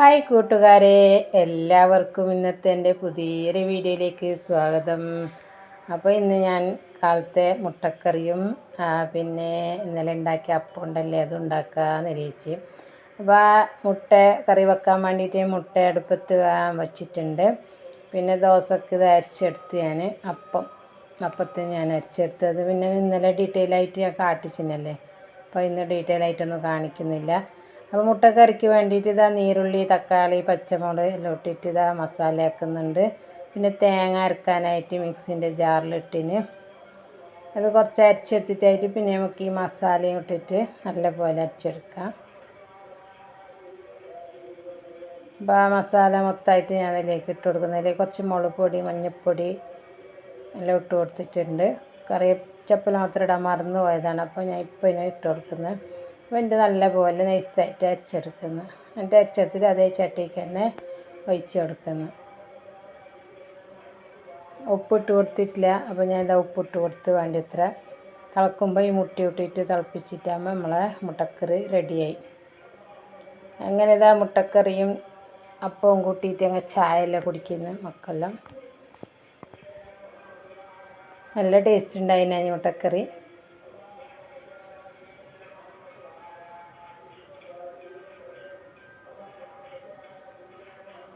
Hi കൂട്ടുകാരെ എല്ലാവർക്കും ഇന്നത്തെ എന്റെ പുതിയൊരു വീഡിയോയിലേക്ക് സ്വാഗതം. അപ്പോൾ ഇന്ന് ഞാൻ കാലത്തെ മുട്ടക്കറിയും പിന്നെ ഇന്നലെ ഉണ്ടാക്കിയ അപ്പം ഉണ്ടല്ലേ അത് ഉണ്ടാക്കാമെന്ന് അറിയിച്ച് അപ്പോൾ ആ മുട്ട കറി വെക്കാൻ വേണ്ടിയിട്ട് മുട്ട അടുപ്പത്ത് വച്ചിട്ടുണ്ട് വെച്ചിട്ടുണ്ട്. പിന്നെ ദോശക്ക് ഇത് അരച്ചെടുത്ത് ഞാൻ അപ്പം അപ്പത്തിന് ഞാൻ അരച്ചെടുത്തത് പിന്നെ ഇന്നലെ ഡീറ്റെയിൽ ആയിട്ട് ഞാൻ കാട്ടിച്ചിനല്ലേ. അപ്പോൾ ഇന്ന് ഡീറ്റെയിൽ ആയിട്ടൊന്നും കാണിക്കുന്നില്ല. അപ്പോൾ മുട്ടക്കറിക്ക് വേണ്ടിയിട്ട് ഇതാ നീരുള്ളി തക്കാളി പച്ചമുളക് എല്ലാം ഇട്ടിട്ട് ഇതാ മസാല ആക്കുന്നുണ്ട്. പിന്നെ തേങ്ങ അരക്കാനായിട്ട് മിക്സിന്റെ ജാറിലിട്ടിന് അത് കുറച്ച് അരച്ചെടുത്തിട്ടായിട്ട് പിന്നെ നമുക്ക് ഈ മസാലയും ഇട്ടിട്ട് നല്ലപോലെ അരച്ചെടുക്കാം. അപ്പോൾ ആ മസാല മൊത്തമായിട്ട് ഞാൻ അതിലേക്ക് ഇട്ട് കൊടുക്കുന്നതിൽ കുറച്ച് മുളക് പൊടി മഞ്ഞൾപ്പൊടി എല്ലാം ഇട്ട് കൊടുത്തിട്ടുണ്ട്. കറി ചപ്പൽ മാത്രം ഇടാൻ മറന്നു പോയതാണ് അപ്പോൾ ഞാൻ ഇപ്പോൾ ഇട്ട് കൊടുക്കുന്നത്. അപ്പോൾ എന്റെ നല്ലപോലെ നൈസായിട്ട് അരച്ചെടുക്കുന്നു. എന്നിട്ട് അരച്ചെടുത്തിട്ട് അതേ ചട്ടിക്ക് തന്നെ ഒഴിച്ച് കൊടുക്കുന്നു. ഉപ്പിട്ട് കൊടുത്തിട്ടില്ല. അപ്പോൾ ഞാൻ ഇതാ ഉപ്പിട്ട് കൊടുത്ത് വേണ്ടത്ര. തിളക്കുമ്പോൾ ഈ മുട്ടി ഇട്ടിട്ട് തിളപ്പിച്ചിട്ടാകുമ്പോൾ നമ്മളെ മുട്ടക്കറി റെഡിയായി. അങ്ങനെ ഇതാ മുട്ടക്കറിയും അപ്പവും കൂട്ടിയിട്ട് അങ്ങ് ചായ എല്ലാം കുടിക്കുന്നു മക്കളെല്ലാം. നല്ല ടേസ്റ്റ് ഉണ്ടായിരുന്നു മുട്ടക്കറി.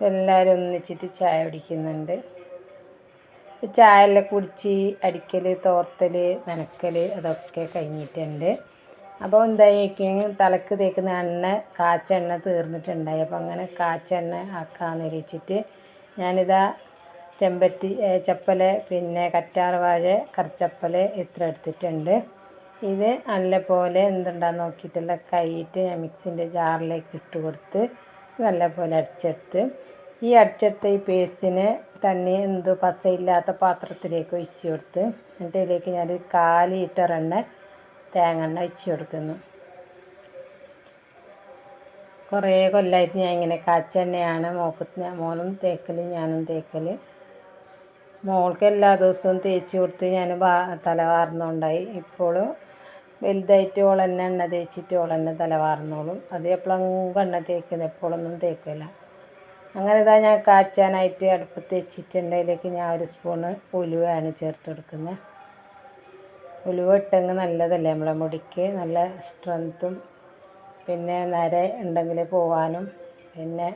എല്ലാവരും ഒന്നിച്ചിട്ട് ചായ കുടിക്കുന്നുണ്ട്. ചായ എല്ലാം കുടിച്ച് അടിക്കൽ തോർത്തൽ നനക്കൽ അതൊക്കെ കഴിഞ്ഞിട്ടുണ്ട്. അപ്പോൾ എന്തായിരിക്കും തലക്ക് തേക്കുന്ന എണ്ണ കാച്ചെണ്ണ തീർന്നിട്ടുണ്ടായി. അപ്പോൾ അങ്ങനെ കാച്ചെണ്ണ ആക്കാമെന്ന് വെച്ചിട്ട് ഞാനിതാ ചെമ്പത്തി ചപ്പൽ പിന്നെ കറ്റാർവാഴ വാഴ കറിച്ചപ്പല ഇത്ര എടുത്തിട്ടുണ്ട്. ഇത് നല്ലപോലെ എന്തുണ്ടാന്ന് നോക്കിയിട്ടുള്ള കൈയിട്ട് ഞാൻ മിക്സിന്റെ ജാറിലേക്ക് ഇട്ട് കൊടുത്ത് നല്ലപോലെ അടിച്ചെടുത്ത് ഈ അടിച്ചെടുത്ത ഈ പേസ്റ്റിന് തണ്ണി എന്തോ പസയില്ലാത്ത പാത്രത്തിലേക്ക് ഒഴിച്ച് കൊടുത്ത് എന്നിട്ട് ഇതിലേക്ക് ഞാനൊരു കാൽ ലിറ്റർ എണ്ണ തേങ്ങെണ്ണ ഒഴിച്ച് കൊടുക്കുന്നു. കുറേ കൊല്ലമായിട്ട് ഞാൻ ഇങ്ങനെ കാച്ചെണ്ണയാണ് മോക്ക് മോനും തേക്കൽ ഞാനും തേക്കൽ മോൾക്ക് എല്ലാ ദിവസവും തേച്ച് കൊടുത്ത് ഞാൻ തല വാർന്നുണ്ടായി. ഇപ്പോൾ വലുതായിട്ട് ഓൾ തന്നെ എണ്ണ തേച്ചിട്ട് ഓൾ തന്നെ തല വാർന്നോളും. അത് എപ്പോഴെങ്കിലും എണ്ണ തേക്കുന്നത് എപ്പോഴൊന്നും തേക്കില്ല അങ്ങനെ ഇതാ ഞാൻ കാച്ചാനായിട്ട് അടുപ്പത്ത് വെച്ചിട്ടുണ്ട് അതിലേക്ക് ഞാൻ ഒരു സ്പൂണ് ഉലുവയാണ് ചേർത്ത് കൊടുക്കുന്നത് ഉലുവ ഇട്ടെങ്കിൽ നല്ലതല്ലേ നമ്മളെ മുടിക്ക്? നല്ല സ്ട്രെങ്ത്തും പിന്നെ നര ഉണ്ടെങ്കിൽ പോവാനും പിന്നെ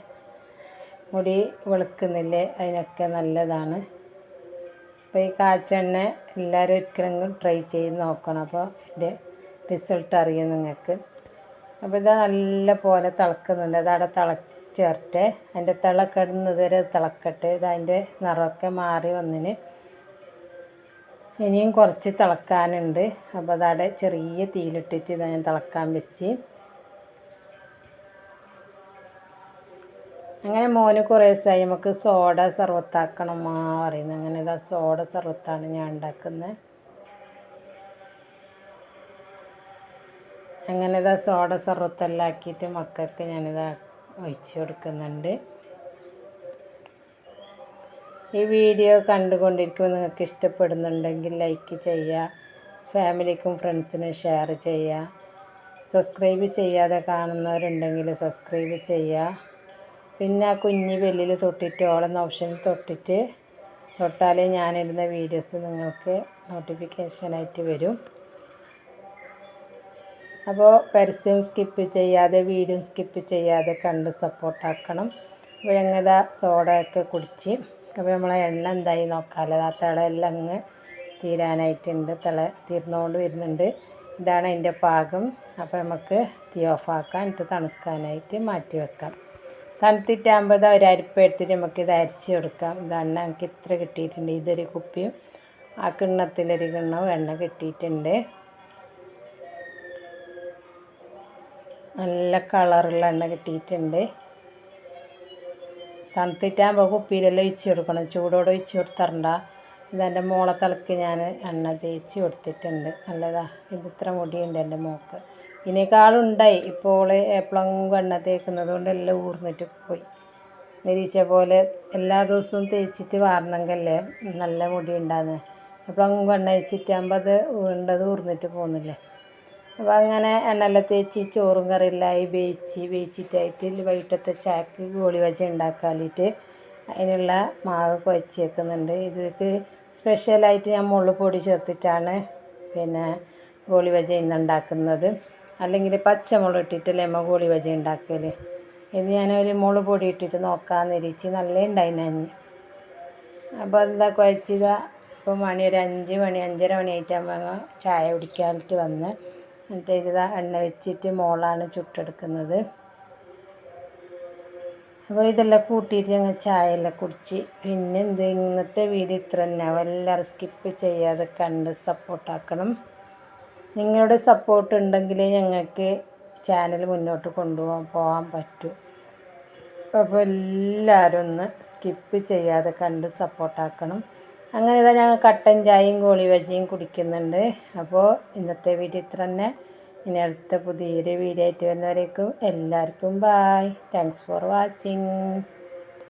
മുടി വെളുക്കുന്നില്ലേ അതിനൊക്കെ നല്ലതാണ്. അപ്പോൾ ഈ കാച്ചെണ്ണ എല്ലാവരും ഒരിക്കലെങ്കിലും ട്രൈ ചെയ്ത് നോക്കണം. അപ്പോൾ അതിന്റെ റിസൾട്ട് അറിയും നിങ്ങൾക്ക്. അപ്പോൾ ഇത് നല്ല പോലെ തിളക്കുന്നുണ്ട് അതവിടെ തിളച്ച് വരട്ടെ അതിന്റെ തിളക്കിടുന്നത് വരെ തിളക്കട്ടെ. ഇത് അതിന്റെ നിറമൊക്കെ മാറി വന്നിന്. ഇനിയും കുറച്ച് തിളക്കാനുണ്ട്. അപ്പോൾ അതവിടെ ചെറിയ തീയിലിട്ടിട്ട് ഇത് ഞാൻ തിളക്കാൻ വെച്ച്. അങ്ങനെ മോന് കുറേ ദിവസമായി നമുക്ക് സോഡ സർവത്താക്കണം പറയുന്നത്. അങ്ങനെ ഇതാ സോഡ സർവത്താണ് ഞാൻ ഉണ്ടാക്കുന്നത്. അങ്ങനെ ഇതാ സോഡ സർവത്തെല്ലാം ആക്കിയിട്ട് മക്കൾക്ക് ഞാനിതാ ഒഴിച്ചു കൊടുക്കുന്നുണ്ട്. ഈ വീഡിയോ കണ്ടുകൊണ്ടിരിക്കുമ്പോൾ നിങ്ങൾക്ക് ഇഷ്ടപ്പെടുന്നുണ്ടെങ്കിൽ ലൈക്ക് ചെയ്യുക ഫാമിലിക്കും ഫ്രണ്ട്സിനും ഷെയർ ചെയ്യുക. സബ്സ്ക്രൈബ് ചെയ്യാതെ കാണുന്നവരുണ്ടെങ്കിൽ സബ്സ്ക്രൈബ് ചെയ്യുക. പിന്നെ ആ കുഞ്ഞ് ബെല്ലിൽ തൊട്ടിട്ട് ഓളെന്ന ഓപ്ഷനിൽ തൊട്ടിട്ട് തൊട്ടാലേ ഞാനിടുന്ന വീഡിയോസ് നിങ്ങൾക്ക് നോട്ടിഫിക്കേഷനായിട്ട് വരും. അപ്പോൾ പരസ്യം സ്കിപ്പ് ചെയ്യാതെ വീഡിയോ സ്കിപ്പ് ചെയ്യാതെ കണ്ട് സപ്പോർട്ടാക്കണം അപ്പോൾ ഞങ്ങൾ സോഡയൊക്കെ കുടിച്ച് അപ്പോൾ നമ്മളെ എണ്ണ എന്തായി നോക്കാമല്ലോ ആ തിളയെല്ലാം അങ്ങ് തീരാനായിട്ടുണ്ട്. തിള തീർന്നുകൊണ്ട് വരുന്നുണ്ട്. ഇതാണ് അതിന്റെ പാകം. അപ്പോൾ നമുക്ക് തീ ഓഫാക്കാം എന്നിട്ട് തണുക്കാനായിട്ട് മാറ്റി വെക്കാം. തണുത്തിട്ടാകുമ്പോൾ ഇതാ ഒരു അരിപ്പ എടുത്തിട്ട് നമുക്ക് ഇത് അരച്ച് കൊടുക്കാം. എണ്ണ നമുക്ക് ഇത്ര കിട്ടിയിട്ടുണ്ട്. ഇതൊരു കുപ്പിയും ആ കിണ്ണത്തിലൊരു കിണ്ണവും എണ്ണ കിട്ടിയിട്ടുണ്ട്. നല്ല കളറുള്ള എണ്ണ കിട്ടിയിട്ടുണ്ട്. തണുത്തിട്ടാകുമ്പോൾ കുപ്പിയിലെല്ലാം ഒഴിച്ച് കൊടുക്കണം. ചൂടോടെ ഒഴിച്ച് കൊടുത്തറണ്ട ഇതെന്റെ മോളെ തലക്ക് ഞാൻ എണ്ണ തേച്ച് കൊടുത്തിട്ടുണ്ട്. നല്ലതാ. ഇത് ഇത്ര മുടിയുണ്ട് എന്റെ മോക്ക്. ഇതിനേക്കാളുണ്ടായി ഇപ്പോൾ എപ്പോഴെങ്കിലും എണ്ണ തേക്കുന്നത് കൊണ്ട് എല്ലാം ഊർന്നിട്ട് പോയി. നിരീക്ഷ പോലെ എല്ലാ ദിവസവും തേച്ചിട്ട് വാർന്നെങ്കല്ലേ നല്ല മുടി ഉണ്ടാകുന്നത് എപ്പോഴെങ്കിലും എണ്ണ വെച്ചിട്ടാകുമ്പോൾ അത് വീണ്ടത് ഊർന്നിട്ട് പോകുന്നില്ലേ? അപ്പോൾ അങ്ങനെ എണ്ണയെല്ലാം തേച്ച് ചോറും കറിയെല്ലാമായി വേവിച്ച് വേവിച്ചിട്ടായിട്ട് വൈകിട്ടത്തെ ചായക്ക് ഗോളി ബജി ഉണ്ടാക്കാനായിട്ട് അതിനുള്ള മാവ് കുഴച്ച് വെക്കുന്നുണ്ട് ഇതിലേക്ക് സ്പെഷ്യലായിട്ട് ഞാൻ മുളക് പൊടി ചേർത്തിട്ടാണ് പിന്നെ ഗോളി ബജി ഇന്ന് ഉണ്ടാക്കുന്നത്. അല്ലെങ്കിൽ പച്ചമുളക് ഇട്ടിട്ടല്ലേ നമ്മൾ ഗോളി ബജി ഉണ്ടാക്കൽ ഇത് ഞാനൊരു മുളക് പൊടി ഇട്ടിട്ട് നോക്കാമെന്ന് ഇരിച്ച് നല്ല ഉണ്ടായിന്. അപ്പോൾ എന്താ കുഴച്ചത്? ഇപ്പോൾ മണി ഒരു അഞ്ച് മണി അഞ്ചര മണി ആയിട്ടാകുമ്പോൾ ചായ കുടിക്കാനായിട്ട് വന്ന്. എന്നിട്ട് ഇതാ എണ്ണ വെച്ചിട്ട് മോളാണ് ചുട്ടെടുക്കുന്നത്. അപ്പോൾ ഇതെല്ലാം കൂട്ടിയിട്ട് ഞങ്ങൾ ചായ എല്ലാം കുടിച്ച് പിന്നെ എന്ത് ഇന്നത്തെ വീഡിയോ ഇത്ര തന്നെ. എല്ലാവരും സ്കിപ്പ് ചെയ്യാതെ കണ്ട് സപ്പോർട്ടാക്കണം നിങ്ങളുടെ സപ്പോർട്ട് ഉണ്ടെങ്കിലേ ഞങ്ങൾക്ക് ചാനൽ മുന്നോട്ട് കൊണ്ടുപോകാൻ പോകാൻ പറ്റൂ. അപ്പോൾ എല്ലാവരും ഒന്ന് സ്കിപ്പ് ചെയ്യാതെ കണ്ട് സപ്പോർട്ടാക്കണം അങ്ങനെ ഇതാ ഞങ്ങൾ കട്ടൻ ചായയും കോളി ബജിയും കുടിക്കുന്നുണ്ട്. അപ്പോൾ ഇന്നത്തെ വീഡിയോ ഇത്ര തന്നെ. ഇനി അടുത്ത പുതിയൊരു വീഡിയോ ആയിട്ട് വരുന്നവരേക്കും എല്ലാവർക്കും ബായ് താങ്ക്സ് ഫോർ വാച്ചിങ്